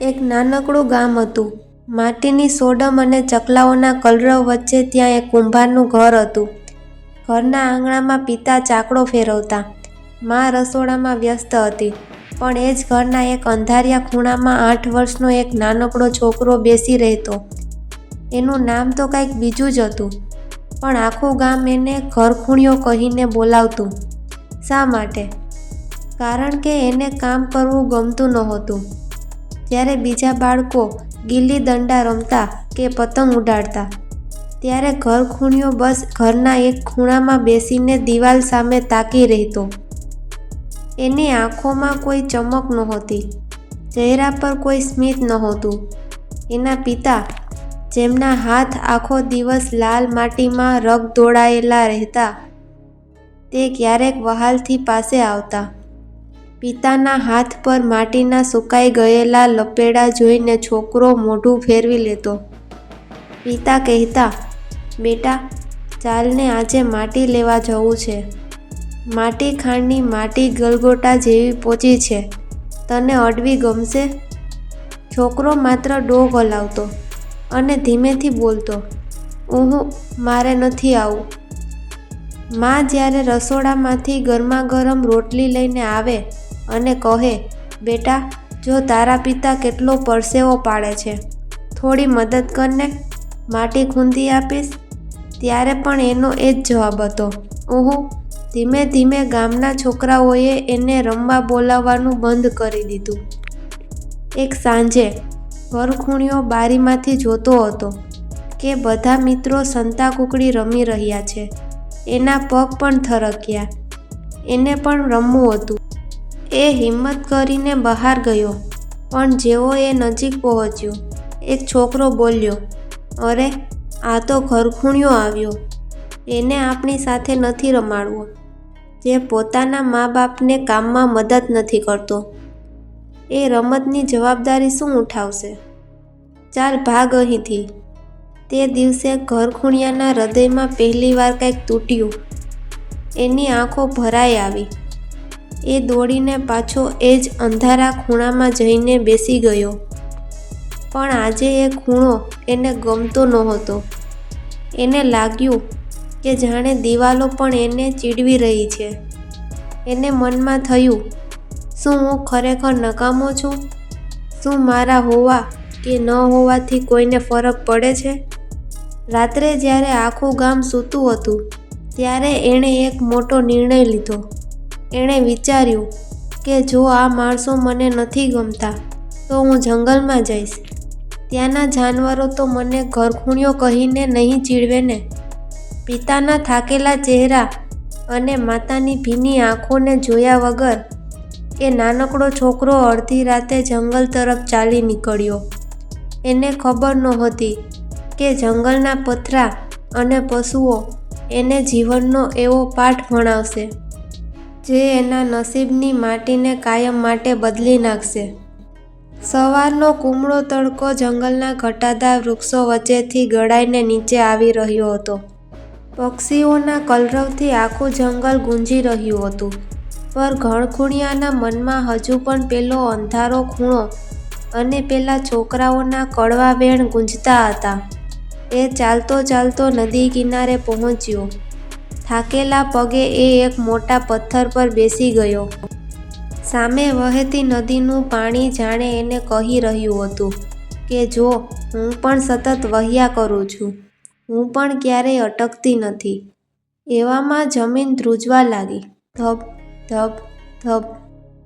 એક નાનકડું ગામ હતું. માટીની સોડમ અને ચકલાઓના કલરવ વચ્ચે ત્યાં એક કુંભારનું ઘર હતું. ઘરના આંગણામાં પિતા ચાકડો ફેરવતા. મા રસોડામાં વ્યસ્ત હતી. પણ એ જ ઘરના એક અંધારિયા ખૂણામાં આઠ વર્ષનો એક નાનકડો છોકરો બેસી રહેતો. એનું નામ તો કંઈક બીજું જ હતું. પણ આખું ગામ એને ઘરખૂણિયો કહીને બોલાવતું. શા માટે? કારણ કે એને કામ કરવું ગમતું નહોતું. જ્યારે બીજા બાળકો ગિલ્લી દંડા રમતા કે પતંગ ઉડાડતા. ત્યારે ઘરખૂણિયો બસ ઘરના એક ખૂણામાં બેસીને દિવાલ સામે તાકી રહેતો. એની આંખોમાં કોઈ ચમક નહોતી, ચહેરા પર કોઈ સ્મિત નહોતું. એના પિતા, જેમના હાથ આખો દિવસ લાલ માટીમાં રગ દોડાયેલા રહેતા, તે ક્યારેક વહાલથી પાસે આવતા. પિતાના હાથ પર માટીના સુકાઈ ગયેલા લપેડા જોઈને છોકરો મોઢું ફેરવી લેતો. પિતા કહેતા, બેટા, ચાલને આજે માટી લેવા જવું છે. માટી ખાંડની માટી ગલગોટા જેવી પોચી છે. તને અડવી ગમશે? છોકરો માત્ર ડોગ હલાવતો અને ધીમેથી બોલતો હું મારે નથી આવું. માં જ્યારે રસોડામાંથી ગરમા ગરમ રોટલી લઈને આવે અને કહે, બેટા, જો તારા પિતા કેટલો પરસેવો પાડે છે, થોડી મદદ કરને માટી ખૂંદી આપીશ. ત્યારે પણ એનો એ જ જવાબ હતો ઓહો ધીમે ધીમે ગામના છોકરાઓએ એને રમવા બોલાવવાનું બંધ કરી દીધું. એક સાંજે ઘરખૂણીઓ બારીમાંથી જોતો હતો કે બધા મિત્રો સંતાકૂકડી રમી રહ્યા છે, એના પગ પણ થરક્યા, એને પણ રમવું હતું. એ હિંમત કરીને બહાર ગયો. પણ જેવો એ નજીક પહોંચ્યો, એક છોકરો બોલ્યો, અરે, આ તો ઘરખૂણિયો આવ્યો. એને આપણી સાથે નથી રમાડવો. જે પોતાના મા બાપને કામમાં મદદ નથી કરતો. એ રમતની જવાબદારી શું ઉઠાવશે? ચાલ, ભાગ અહીંથી. તે દિવસે ઘરખૂણિયાના હૃદયમાં પહેલીવાર કંઈક તૂટ્યું. એની આંખો ભરાઈ આવી. એ દોડીને પાછો એ જ અંધારા ખૂણામાં જઈને બેસી ગયો. પણ આજે એ ખૂણો એને ગમતો નહોતો. એને લાગ્યું કે જાણે દિવાલો પણ એને ચીડવી રહી છે. એને મનમાં થયું, શું હું ખરેખર નકામો છું? શું મારા હોવા કે ન હોવાથી કોઈને ફરક પડે છે? રાત્રે જ્યારે આખું ગામ સૂતું હતું, ત્યારે એણે એક મોટો નિર્ણય લીધો. એણે વિચાર્યું કે જો આ માણસો મને નથી ગમતા, તો હું જંગલમાં જઈશ. ત્યાંના જાનવરો તો મને ઘરખૂણિયો કહીને નહીં ચીડવે ને. પિતાના થાકેલા ચહેરા અને માતાની ભીની આંખોને જોયા વગર એ નાનકડો છોકરો અડધી રાતે જંગલ તરફ ચાલી નીકળ્યો. એને ખબર નહોતી કે જંગલના પથરા અને પશુઓ એને જીવનનો એવો પાઠ ભણાવશે. જે એના નસીબની માટીને કાયમ માટે બદલી નાખશે. સવારનો કુમળો તડકો જંગલના ઘટાદાર વૃક્ષો વચ્ચેથી ગળાઈને નીચે આવી રહ્યો હતો. પક્ષીઓના કલરવથી આખું જંગલ ગુંજી રહ્યું હતું. પર ઘણખૂણિયાના મનમાં હજુ પણ પેલો અંધારો ખૂણો અને પેલા છોકરાઓના કડવા વેણ ગુંજતા હતા. એ ચાલતો ચાલતો નદી કિનારે પહોંચ્યો. થાકેલા પગે એ એક મોટા પથ્થર પર બેસી ગયો. સામે વહેતી નદીનું પાણી જાણે એને કહી રહ્યું હતું કે, જો, હું પણ સતત વહ્યા કરું છું. હું પણ ક્યારેય અટકતી નથી. એવામાં જમીન ધ્રુજવા લાગી. ધબ ધબ ધબ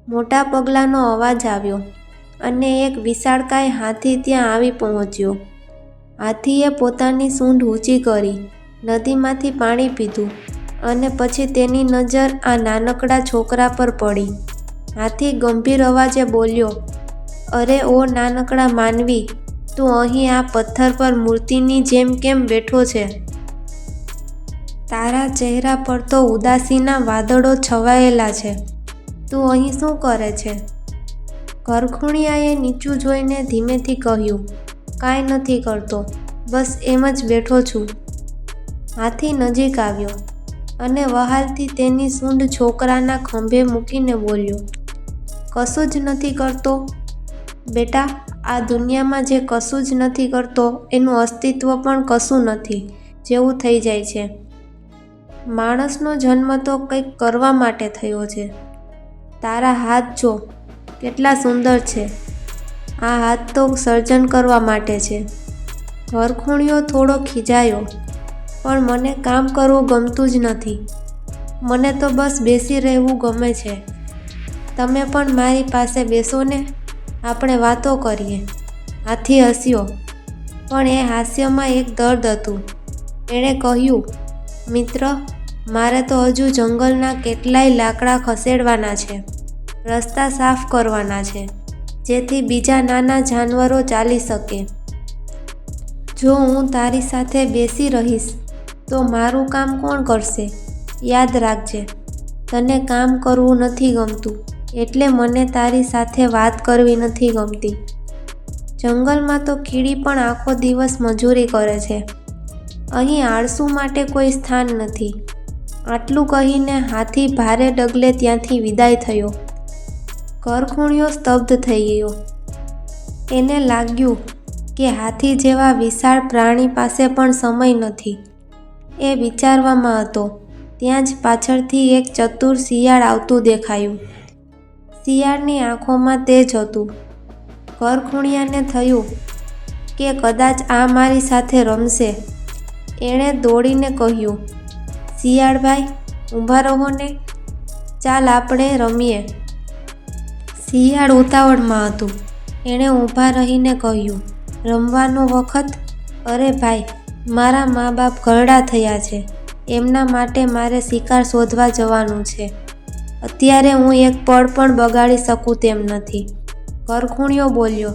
મોટા પગલાંનો અવાજ આવ્યો અને એક વિશાળકાય હાથી ત્યાં આવી પહોંચ્યો. હાથીએ પોતાની સૂંઢ ઊંચી કરી નદીમાંથી પાણી પીધું. અને પછી તેની નજર આ નાનકડા છોકરા પર પડી. હાથી ગંભીર અવાજે બોલ્યો, અરે ઓ નાનકડા માનવી, તું અહીં આ પથ્થર પર મૂર્તિની જેમ કેમ બેઠો છે? તારા ચહેરા પર તો ઉદાસીના વાદળો છવાયેલા છે. તું અહીં શું કરે છે? ઘરખૂણિયાએ નીચું જોઈને ધીમેથી કહ્યું, કાંઈ નથી કરતો, બસ એમ જ બેઠો છું. હાથી નજીક આવ્યો. અને વહાલથી તેની સૂંઢ છોકરાના ખંભે મૂકીને બોલ્યો, કશું જ નથી કરતો. બેટા, આ દુનિયામાં જે કશું જ નથી કરતો, એનું અસ્તિત્વ પણ કશું નથી, જેવું થઈ જાય છે. માણસનો જન્મ તો કંઈક કરવા માટે થયો છે. તારા હાથ જો કેટલા સુંદર છે. આ હાથ તો સર્જન કરવા માટે છે. ઘરખૂણિયો થોડો ખીજાયો. પણ મને કામ કરવું ગમતું જ નથી. મને તો બસ બેસી રહેવું ગમે છે. તમે પણ મારી પાસે બેસો ને, આપણે વાતો કરીએ. હાથી હસ્યો. પણ એ હાસ્યમાં એક દર્દ હતું. એણે કહ્યું, મિત્ર, મારે તો હજુ જંગલના કેટલાય લાકડા ખસેડવાના છે. રસ્તા સાફ કરવાના છે, જેથી બીજા નાના જાનવરો ચાલી શકે. જો હું તારી સાથે બેસી રહીશ તો મારું કામ કોણ કરશે? યાદ રાખજે, તને કામ કરવું નથી ગમતું, એટલે મને તારી સાથે વાત કરવી નથી ગમતી. જંગલમાં તો કીડી પણ આખો દિવસ મજૂરી કરે છે. અહીં આળસુ માટે કોઈ સ્થાન નથી. આટલું કહીને હાથી ભારે ડગલે ત્યાંથી વિદાય થયો. ઘરખૂણિયો સ્તબ્ધ થઈ ગયો. એને લાગ્યું કે હાથી જેવા વિશાળ પ્રાણી પાસે પણ સમય નથી. એ વિચારવામાં હતો. ત્યાં જ પાછળથી એક ચતુર શિયાળ આવતું દેખાયું. શિયાળની આંખોમાં તેજ હતું. ઘરખૂણિયાને થયું કે કદાચ આ મારી સાથે રમશે. એણે દોડીને કહ્યું, શિયાળભાઈ, ઊભા રહો ને. ચાલ આપણે રમીએ. શિયાળ ઉતાવળમાં હતું. એણે ઊભા રહીને કહ્યું, રમવાનો વખત? અરે ભાઈ મારા મા બાપ ઘરડા થયા છે. એમના માટે મારે શિકાર શોધવા જવાનું છે. અત્યારે હું એક પળ પણ બગાડી શકું તેમ નથી. ઘરખૂણિયો બોલ્યો,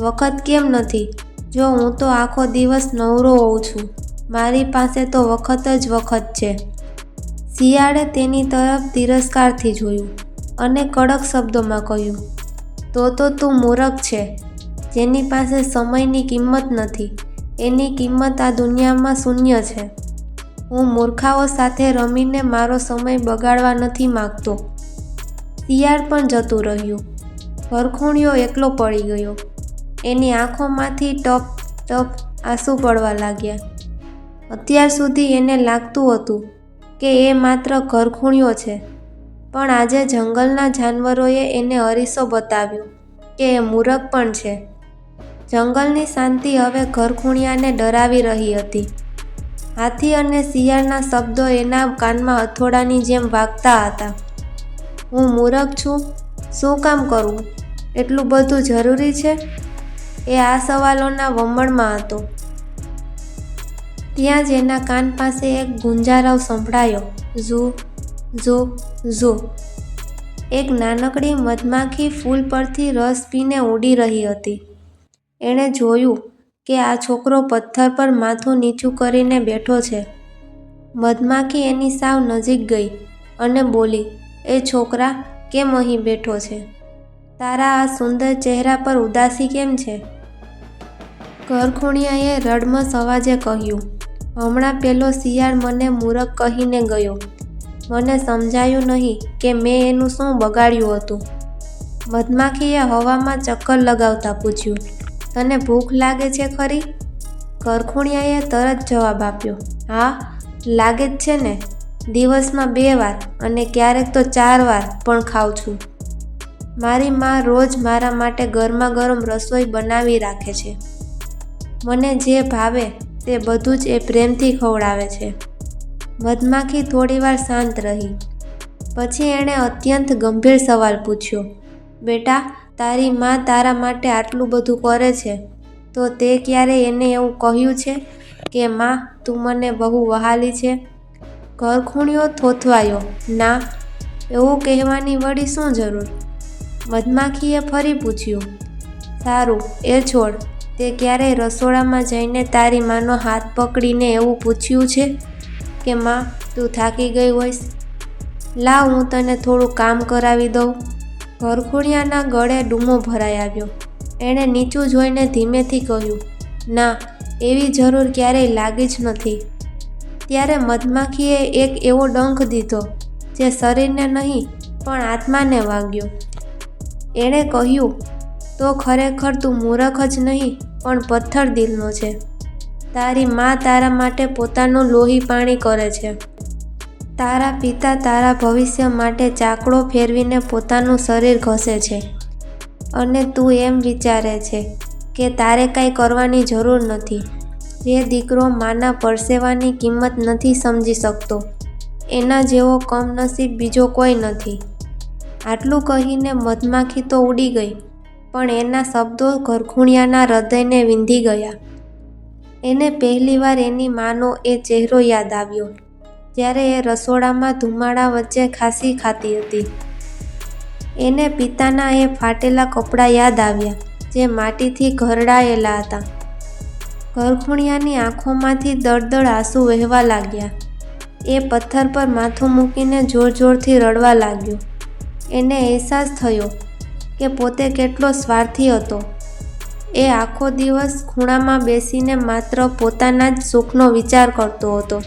વખત કેમ નથી? જો હું તો આખો દિવસ નવરો હોઉં છું. મારી પાસે તો વખત જ વખત છે. શિયાળે તેની તરફ તિરસ્કારથી જોયું અને કડક શબ્દોમાં કહ્યું, તો તો તું મૂરખ છે, જેની પાસે સમયની કિંમત નથી. એની કિંમત આ દુનિયામાં શૂન્ય છે. હું મૂર્ખાઓ સાથે રમીને મારો સમય બગાડવા નથી માગતો. શિયાળ પણ જતું રહ્યું. ભરખૂણિયો એકલો પડી ગયો. એની આંખોમાંથી ટપ ટપ આંસુ પડવા લાગ્યા. અત્યાર સુધી એને લાગતું હતું કે એ માત્ર ઘરખૂણિયો છે. પણ આજે જંગલના જાનવરોએ એને અરીસો બતાવ્યો કે એ મૂરખ પણ છે. જંગલની શાંતિ હવે ઘરખૂણિયાને ડરાવી રહી હતી. હાથી અને શિયાળના શબ્દો એના કાનમાં અથોડાની જેમ વાગતા હતા. હું મૂરખ છું? શું કામ કરવું એટલું બધું જરૂરી છે? એ આ સવાલોના વમણમાં હતો. ત્યાં જ એના કાન પાસે એક ગુંજારવ સંભળાયો. ઝૂ ઝૂ ઝૂ. એક નાનકડી મધમાખી ફૂલ પરથી રસ પીને ઉડી રહી હતી. એણે જોયું કે આ છોકરો પથ્થર પર માથું નીચું કરીને બેઠો છે. મધમાખી એની સાવ નજીક ગઈ અને બોલી, એ છોકરા, કેમ અહીં બેઠો છે? તારા આ સુંદર ચહેરા પર ઉદાસી કેમ છે? ઘરખૂણિયાએ રડમસ અવાજે કહ્યું, હમણાં પેલો શિયાળ મને મૂરખ કહીને ગયો. મને સમજાયું નહીં કે મેં એનું શું બગાડ્યું હતું. મધમાખીએ હવામાં ચક્કર લગાવતા પૂછ્યું તને ભૂખ લાગે છે ખરી? કરખુણિયાએ તરત જવાબ આપ્યો, હા, લાગે જ છે ને, દિવસમાં બે વાર અને ક્યારેક તો ચાર વાર પણ ખાઉં છું. મારી મા રોજ મારા માટે ગરમા ગરમ રસોઈ બનાવી રાખે છે. મને જે ભાવે તે બધું જ એ પ્રેમથી ખવડાવે છે. મધમાખી થોડીવાર શાંત રહી. પછી એણે અત્યંત ગંભીર સવાલ પૂછ્યો બેટા, તારી મા તારા માટે આટલું બધું કરે છે, તો તે ક્યારે એને એવું કહ્યું છે કે, માં, તું મને બહુ વહાલી છે? ઘરખૂણિયો થોથવાયો. ના, એવું કહેવાની વળી શું જરૂર? મધમાખીએ ફરી પૂછ્યું, સારું, એ છોડ, તે ક્યારેય રસોડામાં જઈને તારી માનો હાથ પકડીને એવું પૂછ્યું છે કે, માં, તું થાકી ગઈ હોઈશ? લાવ, હું તને થોડું કામ કરાવી દઉં. ઘરખૂણિયાના ગળે ડૂમો ભરાઈ આવ્યો. એણે નીચું જોઈને ધીમેથી કહ્યું, ના, એવી જરૂર ક્યારેય લાગી જ નથી. ત્યારે મધમાખીએ એક એવો ડંખ દીધો, જે શરીરને નહીં, પણ આત્માને વાગ્યો. એણે કહ્યું, તો ખરેખર તું મૂરખ જ નહીં, પણ પથ્થર દિલનો છે. તારી મા તારા માટે પોતાનું લોહી પાણી કરે છે. તારા પિતા તારા ભવિષ્ય માટે ચાકડો ફેરવીને પોતાનું શરીર ઘસે છે. અને તું એમ વિચારે છે કે તારે કાંઈ કરવાની જરૂર નથી. જે દીકરો માના પરસેવાની કિંમત નથી સમજી શકતો. એના જેવો કમનસીબ બીજો કોઈ નથી. આટલું કહીને મધમાખી તો ઉડી ગઈ, પણ એના શબ્દો ઘરખુણિયાના હૃદયને વિંધી ગયા. એને પહેલીવાર એની માનો એ ચહેરો યાદ આવ્યો. જ્યારે એ રસોડામાં ધુમાડા વચ્ચે ખાંસી ખાતી હતી. એને પિતાના એ ફાટેલા કપડાં યાદ આવ્યા, જે માટીથી ઘરડાયેલા હતા. ઘરખુણિયાની આંખોમાંથી દળદળ આંસુ વહેવા લાગ્યા. એ પથ્થર પર માથું મૂકીને જોર જોરથી રડવા લાગ્યો. એને અહેસાસ થયો કે પોતે કેટલો સ્વાર્થી હતો. એ આખો દિવસ ખૂણામાં બેસીને માત્ર પોતાના જ સુખનો વિચાર કરતો હતો.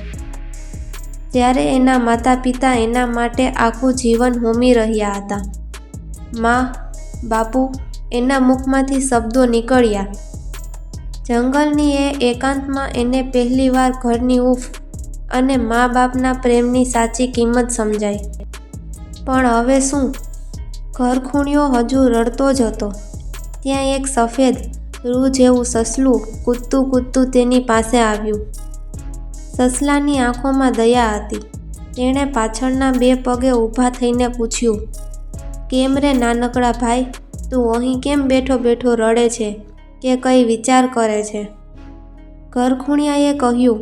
જ્યારે એના માતા પિતા એના માટે આખું જીવન હોમી રહ્યા હતા. માં, બાપુ એના મુખમાંથી શબ્દો નીકળ્યા. જંગલની એ એકાંતમાં એને પહેલીવાર ઘરની ઉફ અને મા બાપના પ્રેમની સાચી કિંમત સમજાઈ. પણ હવે શું? ઘર ખૂણ્યો હજુ રડતો જ હતો. ત્યાં એક સફેદ રૂ જેવું સસલું કૂદતું કૂદતું તેની પાસે આવ્યું. સસલાની આંખોમાં દયા હતી. તેણે પાછળના બે પગે ઊભા થઈને પૂછ્યું, કેમ રે નાનકડા ભાઈ? તું અહીં કેમ બેઠો બેઠો રડે છે? કે કંઈ વિચાર કરે છે? ઘરખુણિયાએ કહ્યું,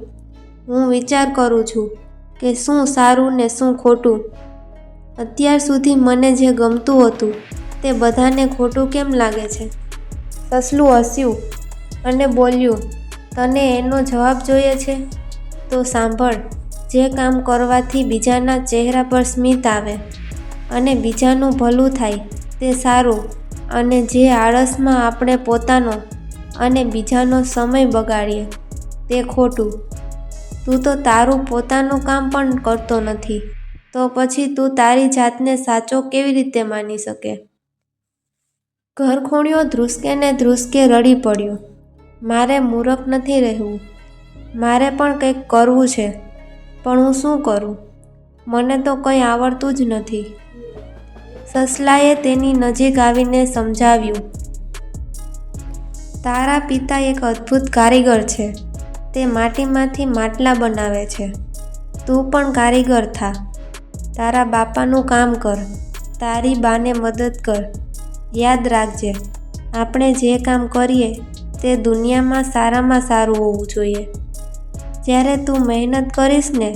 હું વિચાર કરું છું કે શું સારું ને શું ખોટું. અત્યાર સુધી મને જે ગમતું હતું તે બધાને ખોટું કેમ લાગે છે? સસલું હસ્યું અને બોલ્યું, તને એનો જવાબ જોઈએ છે? તો સાંભળ, જે કામ કરવાથી બીજાના ચહેરા પર સ્મિત આવે અને બીજાનું ભલું થાય, તે સારું. અને જે આળસમાં આપણે પોતાનો અને બીજાનો સમય બગાડીએ, તે ખોટું. તું તો તારું પોતાનું કામ પણ કરતો નથી, તો પછી તું તારી જાતને સાચો કેવી રીતે માની શકે? ઘરખોણિયો ધ્રુસકે ને ધ્રુસકે રડી પડ્યો. મારે મૂરખ નથી રહેવું. મારે પણ કંઈક કરવું છે, પણ હું શું કરું? મને તો કંઈ આવડતું જ નથી. સસલાએ તેની નજીક આવીને સમજાવ્યું. તારા પિતા એક અદ્ભુત કારીગર છે. તે માટીમાંથી માટલા બનાવે છે. તું પણ કારીગર થા. તારા બાપાનું કામ કર. તારી બાને મદદ કર. યાદ રાખજે, આપણે જે કામ કરીએ તે દુનિયામાં સારામાં સારું હોવું જોઈએ. જ્યારે તું મહેનત કરીશ ને,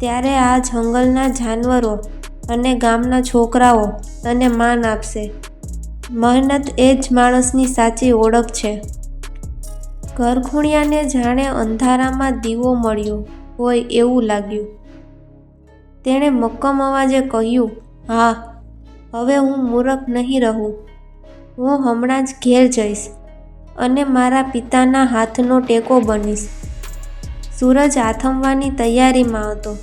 ત્યારે આ જંગલના જાનવરો અને ગામના છોકરાઓ તને માન આપશે. મહેનત એ જ માણસની સાચી ઓળખ છે. ઘરખુણિયાને જાણે અંધારામાં દીવો મળ્યો હોય એવું લાગ્યું. તેણે મક્કમ અવાજે કહ્યું, હા, હવે હું મૂરખ નહીં રહું. હું હમણાં જ ઘેર જઈશ અને મારા પિતાના હાથનો ટેકો બનીશ. સૂરજ આથમવાની તૈયારીમાં હતો.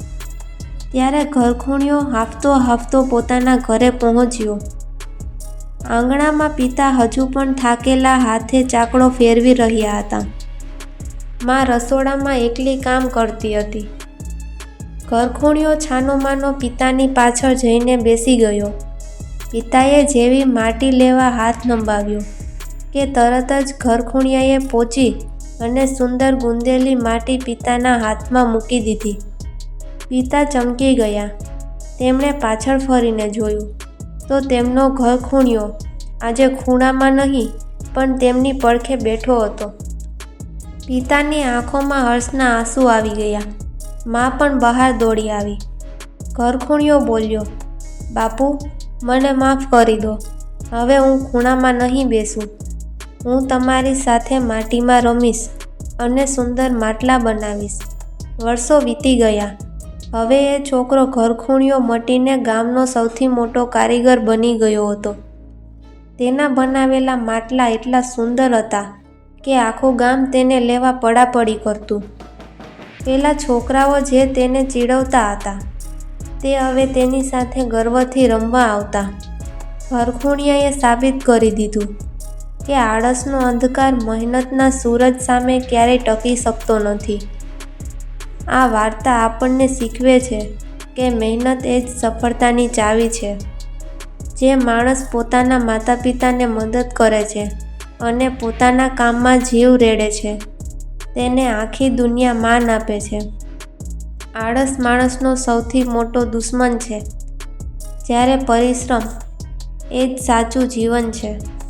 ત્યારે ઘરખૂણિયો હાફતો હાફતો પોતાના ઘરે પહોંચ્યો. આંગણામાં પિતા હજુ પણ થાકેલા હાથે ચાકડો ફેરવી રહ્યા હતા. માં રસોડામાં એકલી કામ કરતી હતી. ઘરખૂણિયો છાનોમાનો પિતાની પાછળ જઈને બેસી ગયો. પિતાએ જેવી માટી લેવા હાથ લંબાવ્યો કે તરત જ ઘરખૂણિયાએ પહોંચી અને સુંદર ગુંદેલી માટી પિતાના હાથમાં મૂકી દીધી. પિતા ચમકી ગયા. તેમણે પાછળ ફરીને જોયું. તો તેમનો ઘર ખૂણ્યો. આજે ખૂણામાં નહીં, પણ તેમની પડખે બેઠો હતો. પિતાની આંખોમાં હર્ષના આંસુ આવી ગયા. મા પણ બહાર દોડી આવી. ઘરખૂણિયો બોલ્યો, બાપુ, મને માફ કરી દો. હવે હું ખૂણામાં નહીં બેસું. હું તમારી સાથે માટીમાં રમીશ અને સુંદર માટલા બનાવીશ. વર્ષો વીતી ગયા. હવે એ છોકરો ઘરખૂણિયો મટીને ગામનો સૌથી મોટો કારીગર બની ગયો હતો. તેના બનાવેલા માટલા એટલા સુંદર હતા કે આખું ગામ તેને લેવા પડાપડી કરતું. પેલા છોકરાઓ જે તેને ચીડવતા હતા, તે હવે તેની સાથે ગર્વથી રમવા આવતા. ઘરખૂણિયાએ સાબિત કરી દીધું. કે આળસનો અંધકાર મહેનતના સૂરજ સામે ક્યારેય ટકી શકતો નથી. આ વાર્તા આપણને શીખવે છે કે મહેનત એ જ સફળતાની ચાવી છે. જે માણસ પોતાના માતા પિતાને મદદ કરે છે અને પોતાના કામમાં જીવ રેડે છે, તેને આખી દુનિયા માન આપે છે. આળસ માણસનો સૌથી મોટો દુશ્મન છે. જ્યારે પરિશ્રમ એ જ સાચું જીવન છે.